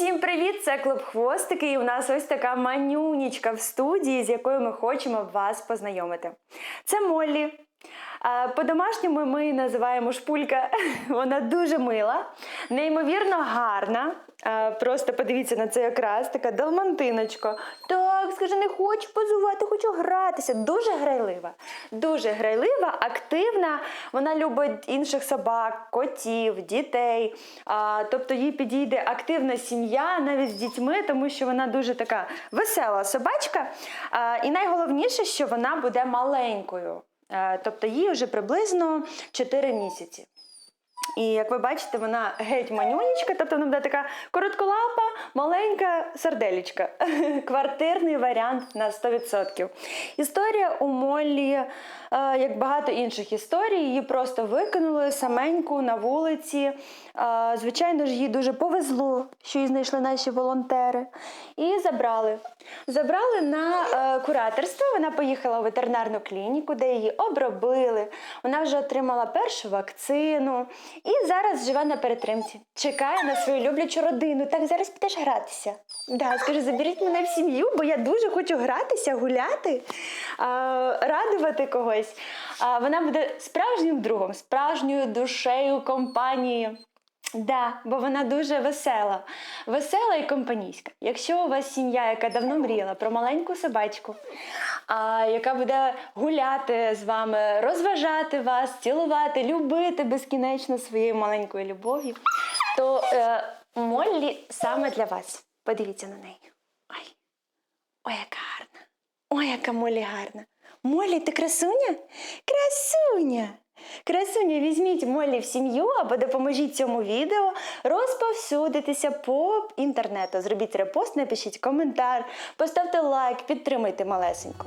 Всім привіт! Це клуб Хвостики. І у нас ось така манюнічка в студії, з якою ми хочемо вас познайомити. Це Моллі. Е, По-домашньому ми її називаємо шпулька. Вона дуже мила, неймовірно гарна. Просто подивіться на це якраз така далмантиночка. Так, скажи, не хочу позувати, хочу гратися. Дуже грайлива. Дуже грайлива, активна. Вона любить інших собак, котів, дітей. Тобто їй підійде активна сім'я навіть з дітьми, тому що вона дуже така весела собачка. І найголовніше, що вона буде маленькою. Тобто їй вже приблизно 4 місяці. І як ви бачите, вона геть манюнічка, тобто вона буде така коротколапа, маленька сарделічка. Квартирний варіант на 100%. Історія у Моллі, е, як багато інших історій, її просто викинули саменьку на вулиці. Е, Звичайно ж, їй дуже повезло, що її знайшли наші волонтери. І забрали. Забрали на е, кураторство. Вона поїхала в ветеринарну клініку, де її обробили. Вона вже отримала першу вакцину і зараз живе на перетримці. Чекає на свою люблячу родину. Так, зараз підеш гратися. Да, скажи, заберіть мене в сім'ю, бо я дуже хочу гратися, гуляти, радувати когось. Вона буде справжнім другом, справжньою душею компанії. Да, бо вона дуже весела, весела і компанійська. Якщо у вас сім'я, яка давно мріяла про маленьку собачку, а, яка буде гуляти з вами, розважати вас, цілувати, любити безкінечно своєю маленькою любов'ю, то е, Моллі саме для вас. Подивіться на неї. Ой, ой, яка гарна. Ой, яка Моллі гарна. Моллі, ти красуня? Красуня! Красуня, візьміть Моллі в сім'ю або допоможіть цьому відео розповсюдитися по інтернету. Зробіть репост, напишіть коментар, поставте лайк, підтримайте малесенько.